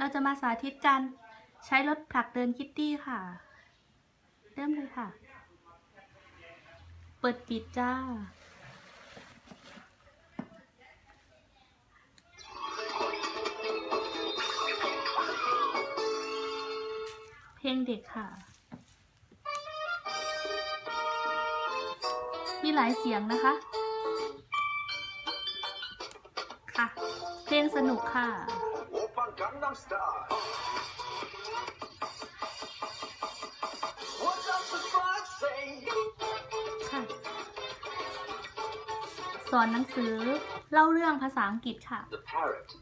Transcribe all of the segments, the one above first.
เราจะมาสาธิตการใช้รถผลักเดินคิตตี้ค่ะ เริ่มเลยค่ะ เปิดปิดจ้า เพลงเด็กค่ะ มีหลายเสียงนะคะ ค่ะ เพลงสนุกค่ะ Gangnam Style. What does the say? The parrot.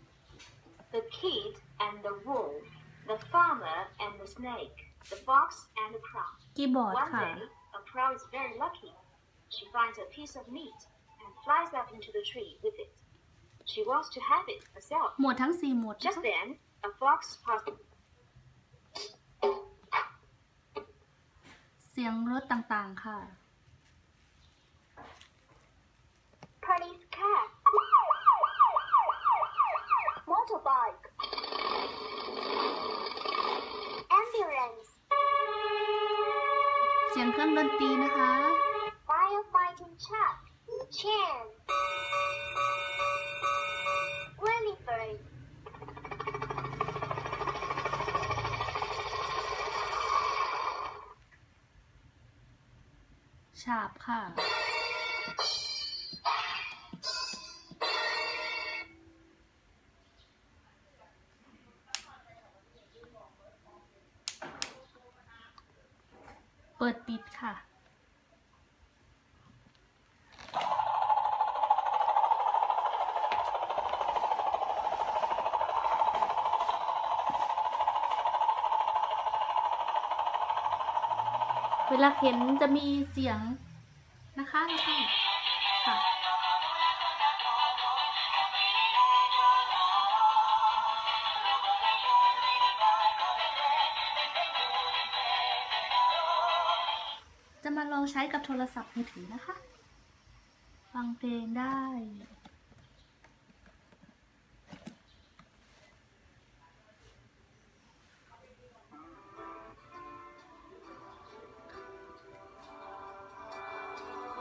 The kid and the wolf, the farmer and the snake, the fox and the crow. คีย์บอร์ด One ค่ะ day, a crow is very lucky. She finds a piece of meat and flies up into the tree with it. She wants to have it herself. หมวดทั้งสี่หมวด Just then, a fox passed เสียงรถต่างๆ ค่ะ Police car. Motorbike. Ambulance. เสียงเครื่องดนตรีนะคะ Firefighting truck. Chain. ฉาบค่ะ เปิดปิดค่ะ เวลาเข็นจะมีเสียงนะคะทุกท่านค่ะจะมาลองใช้กับโทรศัพท์มือถือนะคะ ฟังเพลงได้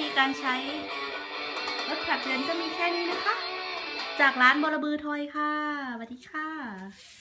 ธีการใช้รถขับเรือนก็มีแค่นี้นะคะ จากร้านบรบือทอยค่ะสวัสดีค่ะ